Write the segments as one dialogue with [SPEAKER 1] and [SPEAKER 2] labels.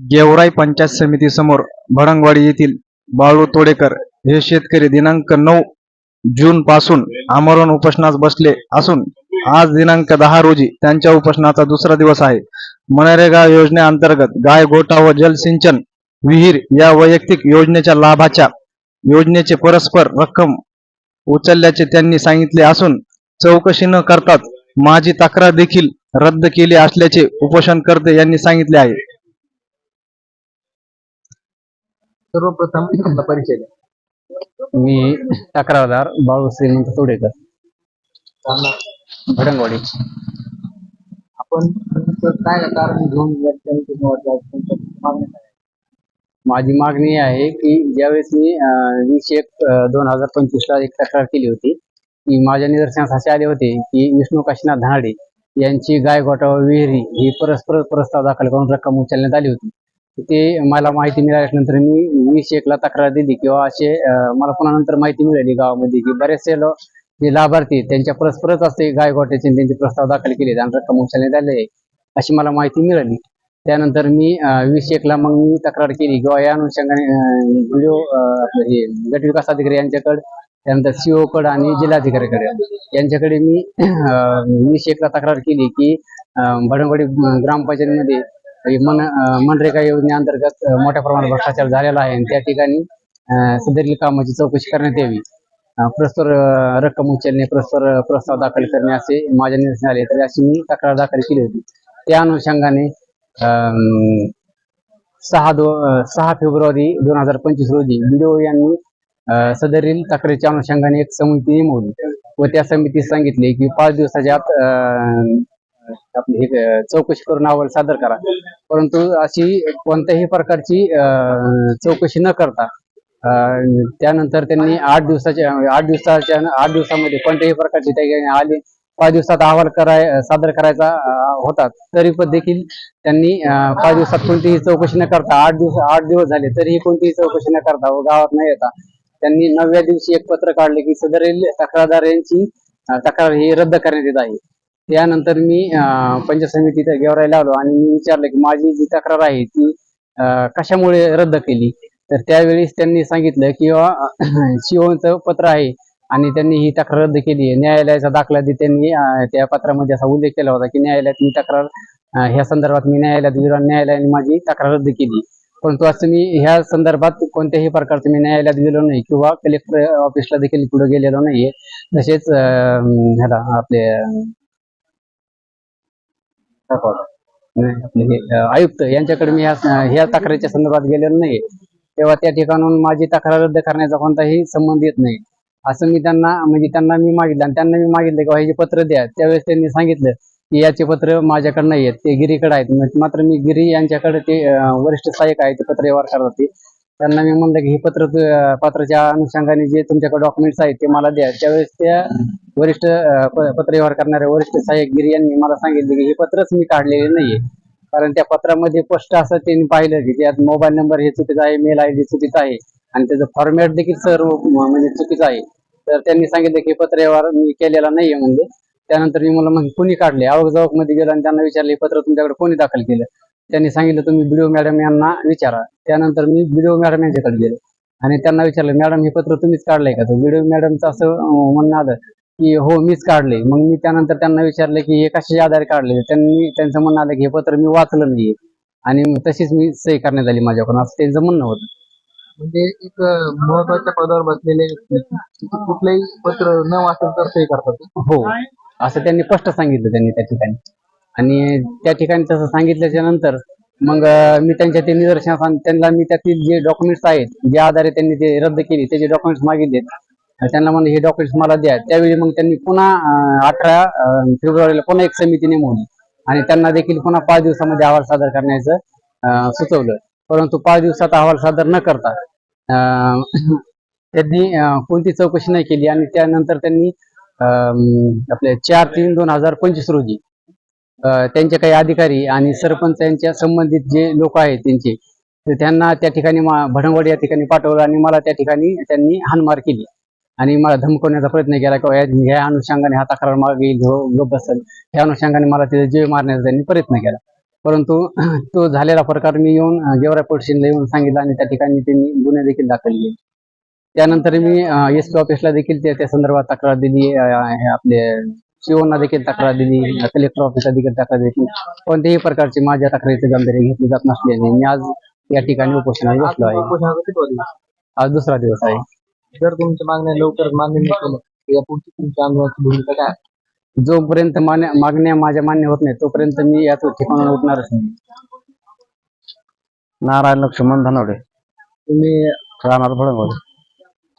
[SPEAKER 1] गेवराई पंचायत समिती समोर भडंगवाडी येथील बाळू तोडेकर हे शेतकरी दिनांक नऊ जून पासून आमरण उपोषणास बसले असून आज दिनांक दहा रोजी त्यांच्या उपोषणाचा दुसरा दिवस आहे. मनरेगा योजनेअंतर्गत गाय गोठा व जलसिंचन विहीर या वैयक्तिक योजनेच्या लाभाच्या योजनेचे परस्पर रक्कम उचलल्याचे त्यांनी सांगितले असून चौकशी न करताच माझी तक्रार देखील रद्द केली असल्याचे उपोषणकर्ते यांनी सांगितले आहे.
[SPEAKER 2] सर्वप्रथम आपला परिचय द्या.
[SPEAKER 3] मी तक्रारदार बाळू श्रीमंत तोडेकर भडंगवाडी
[SPEAKER 2] आपण काय कारण घेऊन या ठिकाणी तुम्ही वाटलं? तुमच्या मागण्या काय आहेत?
[SPEAKER 3] माझी मागणी आहे की ज्यावेळेस मी अं, वीस एक दोन हजार पंचवीस ला एक तक्रार केली होती की माझ्या निदर्शनास असे आले होते की विष्णू काशीनाथ धानाडे यांची गाय गोठा व विहिरी ही परस्पर प्रस्ताव दाखल करून रक्कम उचलण्यात आली होती ते मला माहिती मिळाल्यानंतर मी वीस एकला तक्रार दिली किंवा असे मला पुन्हा नंतर माहिती मिळाली गावामध्ये की बरेचसे लोक जे लाभार्थी त्यांच्या परस्परच असते गायगोट्याचे त्यांचे प्रस्ताव दाखल केले आणि रक्कम उचलण्यात आले अशी मला माहिती मिळाली. त्यानंतर मी वीस एकला मग मी तक्रार केली किंवा या अनुषंगाने व्हिडिओ हे गट विकास अधिकारी यांच्याकडे त्यानंतर सीओ कड आणि जिल्हाधिकाऱ्याकडे यांच्याकडे मी वीस एकला तक्रार केली की अं, भडंगवाडी ग्रामपंचायतीमध्ये मन मनरेगा योजनेअंतर्गत मोठ्या प्रमाणात भ्रष्टाचार झालेला आहे. आणि त्या ठिकाणी सदरील कामाची चौकशी करण्यात यावी. प्रस्तर रक्कम उचलणे प्रस्तर प्रस्ताव दाखल करणे असे माझ्या निर्देश आले तर अशी मी तक्रार दाखल केली होती. त्या अनुषंगाने अं, सहा दो सहा फेब्रुवारी दोन हजार पंचवीस रोजी बीडीओ यांनी सदरील तक्रारीच्या अनुषंगाने एक समिती नेमवली व त्या समितीस सांगितले की पाच दिवसाच्या आत अं, आपली हे चौकशी करून अहवाल सादर करा. परंतु अशी कोणत्याही प्रकारची अं, चौकशी न करता त्यानंतर त्यांनी आठ दिवसाच्या आठ दिवसाच्या आठ दिवसामध्ये कोणत्याही प्रकारची त्या आली पाच दिवसात अहवाल कराय सादर करायचा होता. तरी पण देखील त्यांनी पाच दिवसात कोणतीही चौकशी न करता आठ दिवस आठ दिवस झाले तरीही कोणतीही चौकशी न करता व गावात न येता त्यांनी नवव्या दिवशी एक पत्र काढले की सदरील तक्रारदार यांची तक्रार ही रद्द करण्यात येत आहे. त्यानंतर मी पंचायत समितीत गेवरायला आलो आणि मी विचारलं की माझी जी तक्रार आहे ती कशामुळे रद्द केली? तर त्यावेळेस त्यांनी सांगितलं की सीओचं पत्र आहे आणि त्यांनी ही तक्रार रद्द केली आहे. न्यायालयाचा दाखला देत त्यांनी त्या पत्रामध्ये असा उल्लेख केला होता की न्यायालयात मी तक्रार ह्या संदर्भात मी न्यायालयात गेलो आणि न्यायालयाने माझी तक्रार रद्द केली. परंतु असं मी ह्या संदर्भात कोणत्याही प्रकारचं मी न्यायालयात गेलो नाही किंवा कलेक्टर ऑफिसला देखील पुढे गेलेलो नाहीये. तसेच ह्याला आपले म्हणजे, आयुक्त यांच्याकडे मी ह्या तक्रारीच्या संदर्भात गेलेलो नाही तेव्हा त्या ठिकाणून माझी तक्रार रद्द करण्याचा कोणताही संबंध येत नाही. असं मी त्यांना म्हणजे त्यांना मी मागितलं आणि त्यांना मी मागितलं की हे पत्र द्या त्यावेळेस त्यांनी सांगितलं की याचे पत्र माझ्याकडे नाही आहेत ते गिरीकडे आहेत. मात्र मी गिरी यांच्याकडे ते वरिष्ठ सहाय्यक आहेत ते पत्र व्यवहार करतात त्यांना मी म्हणलं की हे पत्र पत्राच्या अनुषंगाने जे तुमच्याकडे डॉक्युमेंट्स आहेत ते मला द्या. त्यावेळेस त्या वरिष्ठ पत्र व्यवहार करणाऱ्या वरिष्ठ सहाय्यक गिरी यांनी मला सांगितले की हे पत्रच मी काढलेले नाहीये. कारण त्या पत्रामध्ये स्पष्ट असं त्यांनी पाहिलं की त्यात मोबाईल नंबर हे चुकीचा आहे मेल आय डी चुकीचा आहे आणि त्याचं फॉर्मॅट देखील सर्व म्हणजे चुकीचं आहे. तर त्यांनी सांगितलं की पत्र व्यवहार मी केलेला नाहीये म्हणजे त्यानंतर मी मला मग कुणी काढले? आवकमध्ये गेलो आणि त्यांना विचारले पत्र तुमच्याकडे कोणी दाखल केलं? त्यांनी सांगितलं तुम्ही बीडीओ मॅडम यांना विचारा. त्यानंतर मी बीडीओ मॅडम यांच्याकडे गेलो. आणि त्यांना विचारलं मॅडम हे पत्र तुम्हीच काढलंय का? तर बीडीओ मॅडमचं असं म्हणणं आलं की हो मीच काढले मग मी त्यानंतर त्यांना विचारलं की हे कशाच्या आधारे काढले त्यांनी त्यांचं म्हणणं आलं की हे पत्र मी वाचलं नाहीये. आणि तशीच मी सही करण्यात आली माझ्याकडून. असं त्यांचं म्हणणं होतं.
[SPEAKER 2] म्हणजे एक महत्त्वाच्या पदावर बसलेले कुठलंही पत्र न वाचन तर सही करतात.
[SPEAKER 3] हो. असं त्यांनी स्पष्ट सांगितलं त्यांनी त्या ठिकाणी. आणि त्या ठिकाणी तसं सांगितल्याच्या नंतर मग मी त्यांच्या ते निदर्शनास त्यांना मी त्यातील जे डॉक्युमेंट्स आहेत ज्या आधारे त्यांनी ते रद्द केली त्याचे डॉक्युमेंट्स मागितले त्यांना म्हणलं हे डॉक्युमेंट्स मला द्या. त्यावेळी मग त्यांनी पुन्हा अठरा फेब्रुवारीला पुन्हा एक समिती नेमवली आणि त्यांना देखील पुन्हा पाच दिवसामध्ये अहवाल सादर करण्याचं सुचवलं. परंतु पाच दिवसात अहवाल सादर न करता त्यांनी कोणती चौकशी नाही केली आणि त्यानंतर त्यांनी अं, आपले चार तीन दोन हजार पंचवीस रोजी त्यांचे काही अधिकारी आणि सरपंच यांच्या संबंधित जे लोक आहेत त्यांचे तर त्यांना त्या ठिकाणी भडणवड या ठिकाणी पाठवलं आणि मला त्या ठिकाणी त्यांनी हानमार केली. आणि मला धमकवण्याचा प्रयत्न केला किंवा ह्या अनुषंगाने हा तक्रार मागे घेऊ बसल. ह्या अनुषंगाने मला तिथे जीव मारण्याचा त्यांनी प्रयत्न केला. परंतु तो झालेला प्रकार मी येऊन गेवरा गेवराई येऊन सांगितलं आणि त्या ठिकाणी त्यांनी गुन्हे देखील दाखल केले. त्यानंतर मी एस पी ऑफिसला देखील त्या त्या संदर्भात तक्रार दिली आपले शिवना देखील तक्रार दिली कलेक्टर ऑफिसला देखील तक्रार दिली. कोणत्याही प्रकारची माझ्या तक्रारीची जबाबदारी घेतली जात नसल्याने मी आज या ठिकाणी उपोषणाला बसलो आहे? आज दुसरा दिवस आहे.
[SPEAKER 2] जर तुमच्या मागण्या लवकर मान्य नाही केलं तर या पुढची तुमच्या आंदोलनाची भूमिका काय?
[SPEAKER 3] जोपर्यंत मान्य मागण्या माझ्या मान्य होत नाही तोपर्यंत मी याच ठिकाणावर उठणारच नाही.
[SPEAKER 1] नारायण लक्ष्मण धनावडे
[SPEAKER 2] तुम्ही
[SPEAKER 1] राहणार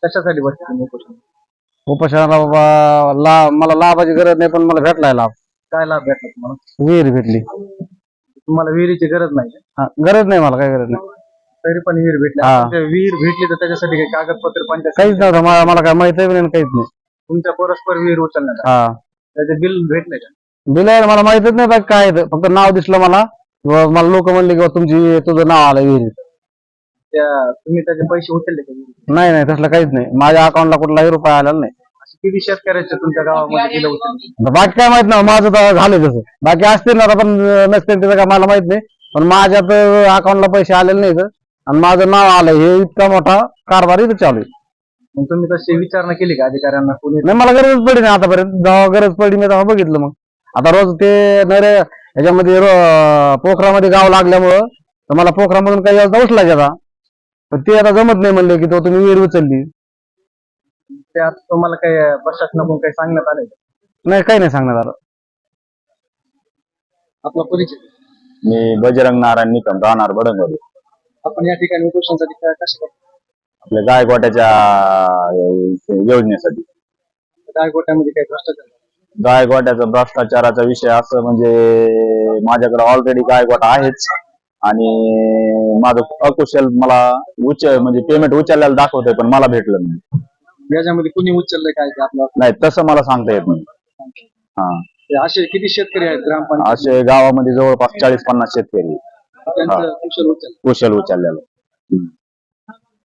[SPEAKER 2] कशासाठी बसले तुम्ही उपोषण
[SPEAKER 1] उपोषणाला बाबा ला मला लाभाची गरज नाही पण मला भेटलाय लाभ.
[SPEAKER 2] काय लाभ भेटला तुम्हाला?
[SPEAKER 1] विहीर भेटली.
[SPEAKER 2] तुम्हाला विहिरीची गरज नाही
[SPEAKER 1] हा, गरज नाही मला काही गरज नाही.
[SPEAKER 2] तरी पण विहीर भेटली.
[SPEAKER 1] हा.
[SPEAKER 2] आता विहीर भेटली तर त्याच्यासाठी काही कागदपत्र पंचायत
[SPEAKER 1] काहीच नव्हतं मला मला काय माहिती नाही काहीच नाही.
[SPEAKER 2] तुमच्या परस्पर विहीर उचलण्यात
[SPEAKER 1] हा.
[SPEAKER 2] त्याचे बिल भेटले का?
[SPEAKER 1] बिल मला माहितच नाही बाकी काय आहे ते. फक्त नाव दिसलं मला. मला लोक म्हणले की बा तुमची तुझं नाव आलं विहिरीत.
[SPEAKER 2] त्या तुम्ही त्याचे पैसे उचलले का?
[SPEAKER 1] नाही नाही तसलं काहीच नाही. माझ्या अकाउंटला कुठलाही रुपया आलेला नाही.
[SPEAKER 2] असे किती शेतकऱ्याचे तुमच्या गावामध्ये
[SPEAKER 1] बाकी काय माहीत नाही माझं तर झालं तसं. बाकी असतील ना आता पण नसतील त्याचं काय मला माहीत नाही. पण माझ्यात अकाउंटला पैसे आलेले नाहीत. आणि माझं नाव आलं हे इतका मोठा कारभार इथं चालू आहे.
[SPEAKER 2] मग तुम्ही तशी विचारणा केली का अधिकाऱ्यांना कोणी?
[SPEAKER 1] नाही मला गरज पडली नाही आतापर्यंत. जेव्हा गरज पडली मी तेव्हा बघितलं मग. आता रोज ते नरे ह्याच्यामध्ये रो- पोखरामध्ये गाव लागल्यामुळं तर मला पोखरामधून काही व्यवस्था उचला गेला पण ते आता जमत नाही म्हणले की तो तुम्ही विहीर उचलली.
[SPEAKER 2] त्यात तुम्हाला काही प्रशासनाकडून काही सांगण्यात आले
[SPEAKER 1] नाही काही नाही सांगण्यात आलं.
[SPEAKER 2] आपला परिचय.
[SPEAKER 4] मी बजरंग नारायण निकम राहणार बडंगवाडी
[SPEAKER 2] आपण या ठिकाणी उपोषणासाठी काय कशा
[SPEAKER 4] आपल्या गायकवाट्याच्या अं, योजनेसाठी.
[SPEAKER 2] काय गोट्यामध्ये काही भ्रष्टाचार?
[SPEAKER 4] गायकवाट्याचा भ्रष्टाचाराचा विषय असं म्हणजे माझ्याकडे ऑलरेडी गायकवाटा आहेच. आणि माझं अकुशल मला उच्च म्हणजे पेमेंट उचलल्याला दाखवतंय पण मला भेटलं नाही.
[SPEAKER 2] याच्यामध्ये कुणी उचललंय काय ते आपलं?
[SPEAKER 4] नाही तसं मला सांगता येत नाही. हा.
[SPEAKER 2] ते असे किती शेतकरी आहेत ग्रामपंचायत?
[SPEAKER 4] असे गावामध्ये जवळपास चाळीस पन्नास शेतकरी.
[SPEAKER 2] त्यांचं कुशल उचल
[SPEAKER 4] कुशल उचललेलं.